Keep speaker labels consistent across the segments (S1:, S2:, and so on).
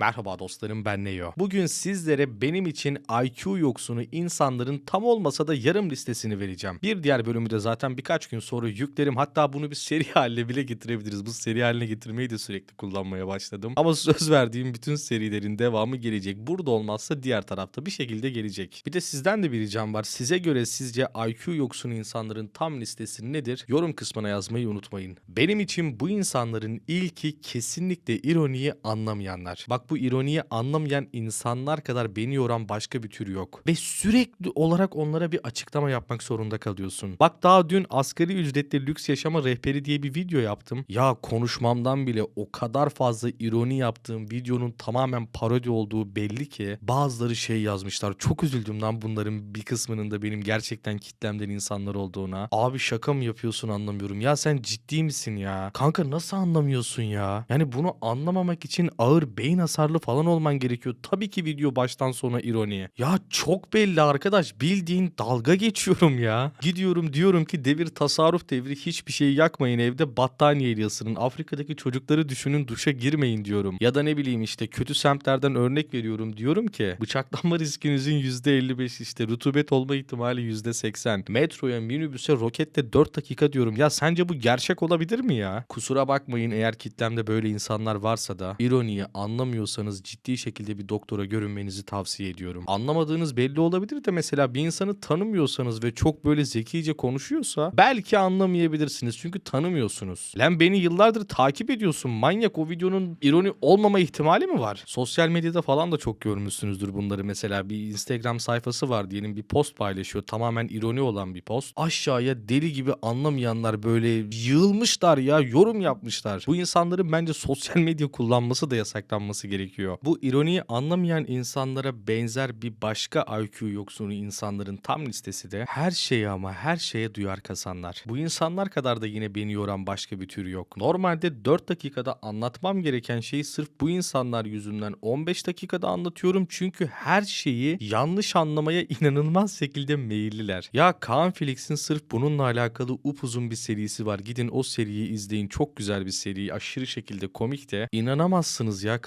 S1: Merhaba dostlarım ben Neo. Bugün sizlere benim için IQ yoksunu insanların tam olmasa da yarım listesini vereceğim. Bir diğer bölümü de zaten birkaç gün sonra yüklerim. Hatta bunu bir seri haline bile getirebiliriz. Bu seri haline getirmeyi de sürekli kullanmaya başladım. Ama söz verdiğim bütün serilerin devamı gelecek. Burada olmazsa diğer tarafta bir şekilde gelecek. Bir de sizden de bir ricam var. Size göre sizce IQ yoksunu insanların tam listesi nedir? Yorum kısmına yazmayı unutmayın. Benim için bu insanların ilki kesinlikle ironiyi anlamayanlar. Bak bu ironiyi anlamayan insanlar kadar beni yoran başka bir tür yok. Ve sürekli olarak onlara bir açıklama yapmak zorunda kalıyorsun. Bak daha dün asgari ücretli lüks yaşama rehberi diye bir video yaptım. Ya konuşmamdan bile o kadar fazla ironi yaptığım videonun tamamen parodi olduğu belli ki bazıları şey yazmışlar. Çok üzüldüm lan bunların bir kısmının da benim gerçekten kitlemden insanlar olduğuna. Abi şaka mı yapıyorsun anlamıyorum. Ya sen ciddi misin ya? Kanka nasıl anlamıyorsun ya? Yani bunu anlamamak için ağır beyin hasarlı falan olman gerekiyor. Tabii ki video baştan sona ironi. Ya çok belli arkadaş. Bildiğin dalga geçiyorum ya. Gidiyorum diyorum ki devir tasarruf devri hiçbir şey yakmayın evde battaniyeyle ısının. Afrika'daki çocukları düşünün duşa girmeyin diyorum. Ya da ne bileyim işte kötü semtlerden örnek veriyorum diyorum ki bıçaklanma riskinizin %55 işte rutubet olma ihtimali %80. Metroya minibüse roketle 4 dakika diyorum. Ya sence bu gerçek olabilir mi ya? Kusura bakmayın eğer kitlemde böyle insanlar varsa da ironiyi anlamıyorsanız ciddi şekilde bir doktora görünmenizi tavsiye ediyorum. Anlamadığınız belli olabilir de mesela bir insanı tanımıyorsanız ve çok böyle zekice konuşuyorsa belki anlamayabilirsiniz çünkü tanımıyorsunuz. Lan beni yıllardır takip ediyorsun manyak o videonun ironi olmama ihtimali mi var? Sosyal medyada falan da çok görmüşsünüzdür bunları mesela bir Instagram sayfası var diyelim bir post paylaşıyor tamamen ironi olan bir post. Aşağıya deli gibi anlamayanlar böyle yığılmışlar ya yorum yapmışlar. Bu insanların bence sosyal medya kullanması da yasaklanması gerekiyor. Bu ironiyi anlamayan insanlara benzer bir başka IQ yoksunu insanların tam listesi de her şeye ama her şeye duyar kasanlar. Bu insanlar kadar da yine beni yoran başka bir tür yok. Normalde 4 dakikada anlatmam gereken şeyi sırf bu insanlar yüzünden 15 dakikada anlatıyorum çünkü her şeyi yanlış anlamaya inanılmaz şekilde meyilliler. Ya Kaan Felix'in sırf bununla alakalı upuzun bir serisi var. Gidin o seriyi izleyin. Çok güzel bir seri. Aşırı şekilde komik de. İnanamazsınız ya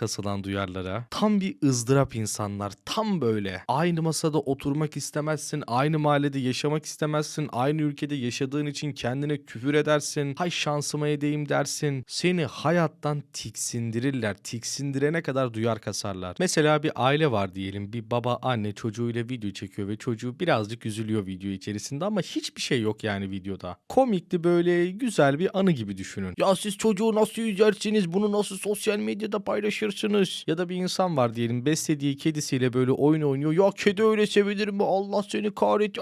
S1: duyarlara. Tam bir ızdırap insanlar. Tam böyle. Aynı masada oturmak istemezsin. Aynı mahallede yaşamak istemezsin. Aynı ülkede yaşadığın için kendine küfür edersin. Hay şansıma edeyim dersin. Seni hayattan tiksindirirler. Tiksindirene kadar duyar kasarlar. Mesela bir aile var diyelim. Bir baba anne çocuğuyla video çekiyor ve çocuğu birazcık üzülüyor video içerisinde ama hiçbir şey yok yani videoda. Komikti böyle güzel bir anı gibi düşünün. Ya siz çocuğu nasıl yüzersiniz? Bunu nasıl sosyal medyada paylaşırsınız? Ya da bir insan var diyelim beslediği kedisiyle böyle oyun oynuyor. Ya kedi öyle sevilir mi? Allah seni kahret.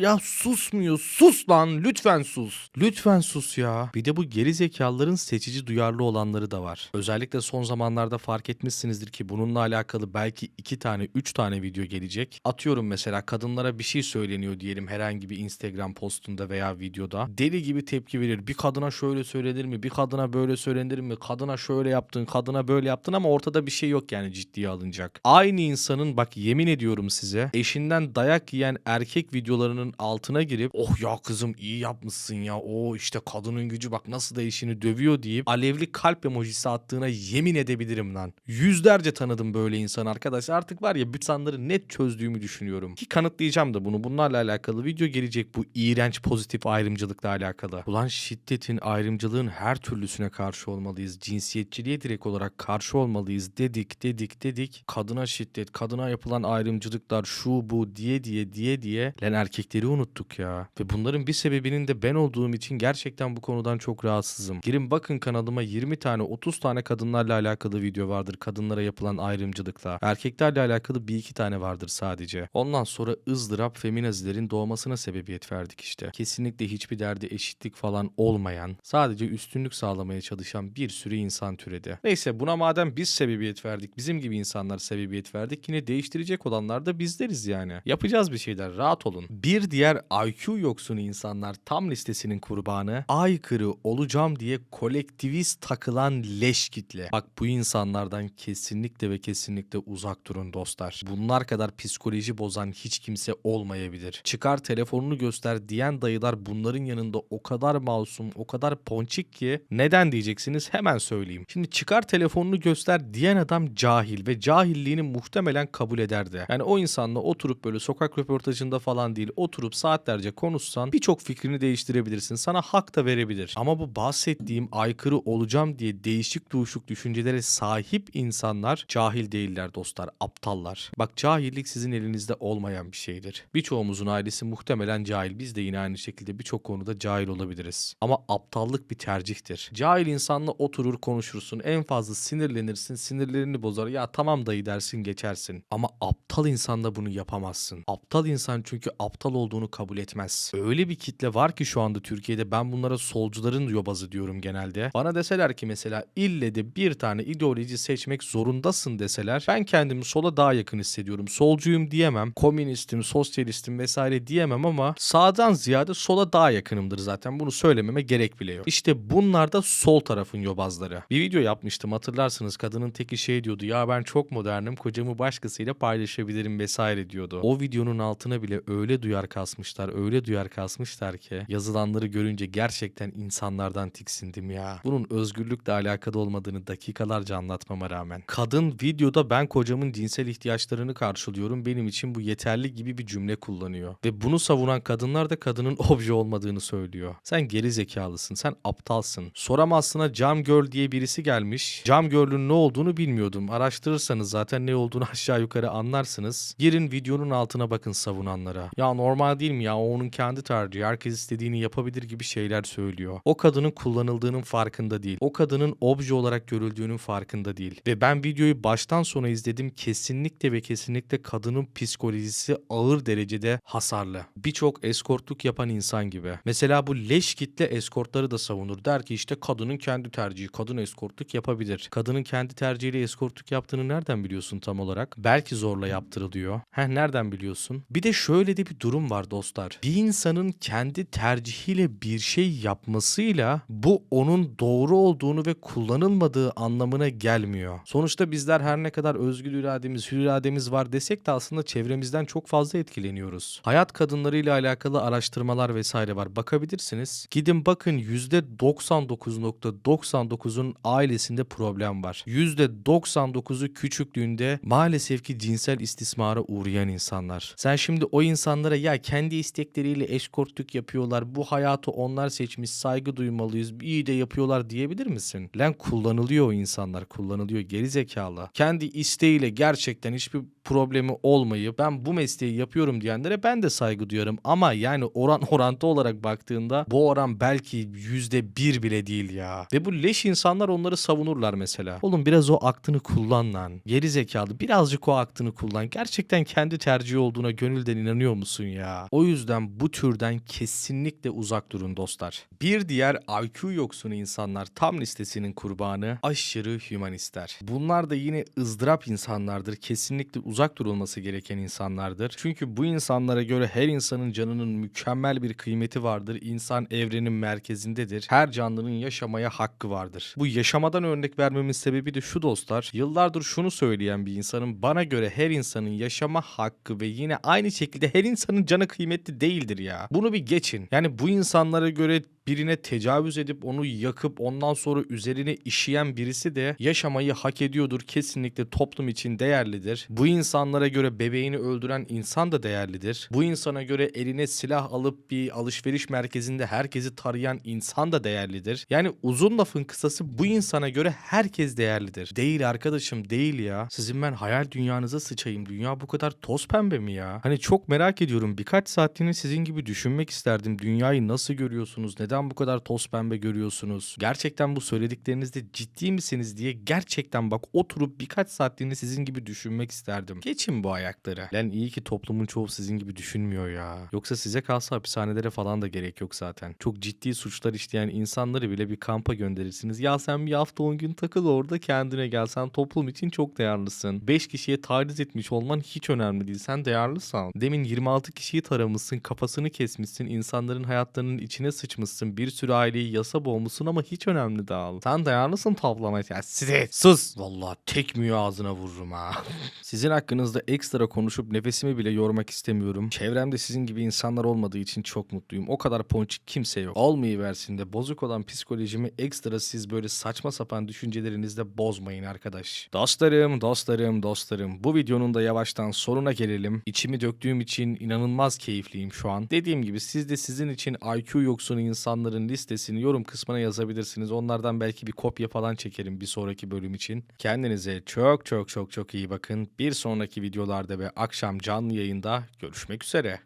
S1: Ya susmuyor. Sus lan. Lütfen sus. Lütfen sus ya. Bir de bu geri zekalıların seçici duyarlı olanları da var. Özellikle son zamanlarda fark etmişsinizdir ki bununla alakalı belki iki tane, üç tane video gelecek. Atıyorum mesela kadınlara bir şey söyleniyor diyelim herhangi bir Instagram postunda veya videoda. Deli gibi tepki verir. Bir kadına şöyle söylenir mi? Bir kadına böyle söylenir mi? Kadına şöyle yaptın, kadına böyle yaptın ama ortada bir şey yok yani ciddiye alınacak. Aynı insanın bak yemin ediyorum size eşinden dayak yiyen erkek videolarının altına girip oh ya kızım iyi yapmışsın ya o işte kadının gücü bak nasıl da eşini dövüyor deyip alevli kalp emojisi attığına yemin edebilirim lan. Yüzlerce tanıdım böyle insan arkadaş. Artık var ya insanları net çözdüğümü düşünüyorum. Ki kanıtlayacağım da bunu. Bunlarla alakalı video gelecek bu iğrenç pozitif ayrımcılıkla alakalı. Ulan şiddetin, ayrımcılığın her türlüsüne karşı olmalıyız. Cinsiyetçiliğe direkt olarak karşı olmalıyız dedik, dedik, dedik. Kadına şiddet, kadına yapılan ayrımcılıklar şu bu diye diye diye diye lan erkekleri unuttuk ya. Ve bunların bir sebebinin de ben olduğum için gerçekten bu konudan çok rahatsızım. Girin bakın kanalıma 20 tane 30 tane kadınlarla alakalı video vardır. Kadınlara yapılan ayrımcılıkla. Erkeklerle alakalı bir iki tane vardır sadece. Ondan sonra ızdırap feminazilerin doğmasına sebebiyet verdik işte. Kesinlikle hiçbir derdi eşitlik falan olmayan, sadece üstünlük sağlamaya çalışan bir sürü insan türedi. Neyse buna madem biz sebebiyet verdik, bizim gibi insanlar sebebiyet verdik yine değiştirecek olanlar da bizleriz yani. Yapacağız bir şeyler rahat olun. Bir diğer IQ yoksunu insanlar tam listesinin kurbanı aykırı olacağım diye kolektivist takılan leş kitle. Bak bu insanlardan kesinlikle ve kesinlikle uzak durun dostlar. Bunlar kadar psikoloji bozan hiç kimse olmayabilir. Çıkar telefonunu göster diyen dayılar bunların yanında o kadar masum, o kadar ponçik ki neden diyeceksiniz hemen söyleyeyim. Şimdi çıkar telefonunu göster diyen diyen adam cahil ve cahilliğini muhtemelen kabul ederdi. Yani o insanla oturup böyle sokak röportajında falan değil oturup saatlerce konuşsan birçok fikrini değiştirebilirsin. Sana hak da verebilir. Ama bu bahsettiğim aykırı olacağım diye değişik duşuk düşüncelere sahip insanlar cahil değiller dostlar, aptallar. Bak cahillik sizin elinizde olmayan bir şeydir. Birçoğumuzun ailesi muhtemelen cahil. Biz de yine aynı şekilde birçok konuda cahil olabiliriz. Ama aptallık bir tercihtir. Cahil insanla oturur konuşursun. En fazla sinirlenirsin. Sinirlerini bozar. Ya tamam dayı dersin geçersin. Ama aptal insanla bunu yapamazsın. Aptal insan çünkü aptal olduğunu kabul etmez. Öyle bir kitle var ki şu anda Türkiye'de ben bunlara solcuların yobazı diyorum genelde. Bana deseler ki mesela ille de bir tane ideoloji seçmek zorundasın deseler ben kendimi sola daha yakın hissediyorum. Solcuyum diyemem. Komünistim, sosyalistim vesaire diyemem ama sağdan ziyade sola daha yakınımdır zaten. Bunu söylememe gerek bile yok. İşte bunlar da sol tarafın yobazları. Bir video yapmıştım hatırlarsınız. Kadının teki şey diyordu. Ya ben çok modernim. Kocamı başkasıyla paylaşabilirim vesaire diyordu. O videonun altına bile öyle duyar kasmışlar. Öyle duyar kasmışlar ki yazılanları görünce gerçekten insanlardan tiksindim ya. Bunun özgürlükle alakalı olmadığını dakikalarca anlatmama rağmen. Kadın videoda ben kocamın cinsel ihtiyaçlarını karşılıyorum. Benim için bu yeterli gibi bir cümle kullanıyor. Ve bunu savunan kadınlar da kadının obje olmadığını söylüyor. Sen geri zekalısın. Sen aptalsın. Soramazsına Cam Girl diye birisi gelmiş. Cam Girl'ün ne olduğunu bilmiyordum. Araştırırsanız zaten ne olduğunu aşağı yukarı anlarsınız. Girin videonun altına bakın savunanlara. Ya normal değil mi ya? O onun kendi tercihi. Herkes istediğini yapabilir gibi şeyler söylüyor. O kadının kullanıldığının farkında değil. O kadının obje olarak görüldüğünün farkında değil. Ve ben videoyu baştan sona izledim. Kesinlikle ve kesinlikle kadının psikolojisi ağır derecede hasarlı. Birçok eskortluk yapan insan gibi. Mesela bu leş kitle eskortları da savunur. Der ki işte kadının kendi tercihi. Kadın eskortluk yapabilir. Kadının kendi tercihiyle eskortluk yaptığını nereden biliyorsun tam olarak? Belki zorla yaptırılıyor. Heh nereden biliyorsun? Bir de şöyle de bir durum var dostlar. Bir insanın kendi tercihiyle bir şey yapmasıyla bu onun doğru olduğunu ve kullanılmadığı anlamına gelmiyor. Sonuçta bizler her ne kadar özgür irademiz, hür irademiz var desek de aslında çevremizden çok fazla etkileniyoruz. Hayat kadınlarıyla alakalı araştırmalar vesaire var. Bakabilirsiniz. Gidin bakın %99.99'un ailesinde problem var. %99'u küçüklüğünde maalesef ki cinsel istismara uğrayan insanlar. Sen şimdi o insanlara ya kendi istekleriyle eskortluk yapıyorlar. Bu hayatı onlar seçmiş. Saygı duymalıyız. iyi de yapıyorlar diyebilir misin? Lan kullanılıyor o insanlar. Kullanılıyor. Geri zekalı. Kendi isteğiyle gerçekten hiçbir problemi olmayıp ben bu mesleği yapıyorum diyenlere ben de saygı duyarım. Ama yani oran orantı olarak baktığında bu oran belki yüzde bir bile değil ya. Ve bu leş insanlar onları savunurlar mesela. Oğlum biraz o aklını kullan lan. Geri zekalı birazcık o aklını kullan. Gerçekten kendi tercihi olduğuna gönülden inanıyor musun ya? O yüzden bu türden kesinlikle uzak durun dostlar. Bir diğer IQ yoksunu insanlar tam listesinin kurbanı aşırı hümanistler. Bunlar da yine ızdırap insanlardır. Kesinlikle durulması gereken insanlardır. Çünkü bu insanlara göre her insanın canının mükemmel bir kıymeti vardır. İnsan evrenin merkezindedir. Her canlının yaşamaya hakkı vardır. Bu yaşamadan örnek vermemin sebebi de şu dostlar. Yıllardır şunu söyleyen bir insanın bana göre her insanın yaşama hakkı ve yine aynı şekilde her insanın canı kıymetli değildir ya. Bunu bir geçin. Yani bu insanlara göre birine tecavüz edip onu yakıp ondan sonra üzerine işeyen birisi de yaşamayı hak ediyordur. Kesinlikle toplum için değerlidir. Bu insanlara göre bebeğini öldüren insan da değerlidir. Bu insana göre eline silah alıp bir alışveriş merkezinde herkesi tarayan insan da değerlidir. Yani uzun lafın kısası bu insana göre herkes değerlidir. Değil arkadaşım değil ya. Sizin ben hayal dünyanıza sıçayım. Dünya bu kadar toz pembe mi ya? Hani çok merak ediyorum. Birkaç saatliğine sizin gibi düşünmek isterdim. Dünyayı nasıl görüyorsunuz? Neden bu kadar toz pembe görüyorsunuz? Gerçekten bu söylediklerinizde ciddi misiniz diye gerçekten bak oturup birkaç saatliğine sizin gibi düşünmek isterdim. Geçin bu ayakları. Lan iyi ki toplumun çoğu sizin gibi düşünmüyor ya. Yoksa size kalsa hapishanelere falan da gerek yok zaten. Çok ciddi suçlar işleyen insanları bile bir kampa gönderirsiniz. Ya sen bir hafta 10 gün takıl orada kendine gel. Sen toplum için çok değerlisin. 5 kişiye taciz etmiş olman hiç önemli değil. Sen değerlisin. Demin 26 kişiyi taramışsın, kafasını kesmişsin, insanların hayatlarının içine sıçmışsın. Yapmışsın. Bir sürü aileyi yasa boğmuşsun ama hiç önemli değil. Sen dayanırsın toplamaya. Ya size sus. Vallahi tekmiyor ağzına vururum ha. Sizin hakkınızda ekstra konuşup nefesimi bile yormak istemiyorum. Çevremde sizin gibi insanlar olmadığı için çok mutluyum. O kadar ponçik kimse yok. Olmayıversin de bozuk olan psikolojimi ekstra siz böyle saçma sapan düşüncelerinizle bozmayın arkadaş. Dostlarım, dostlarım, dostlarım. Bu videonun da yavaştan sonuna gelelim. İçimi döktüğüm için inanılmaz keyifliyim şu an. Dediğim gibi siz de sizin için IQ yoksunu insanların listesini yorum kısmına yazabilirsiniz. Onlardan belki bir kopya falan çekerim bir sonraki bölüm için. Kendinize çok çok çok çok iyi bakın. Bir sonraki videolarda ve akşam canlı yayında görüşmek üzere.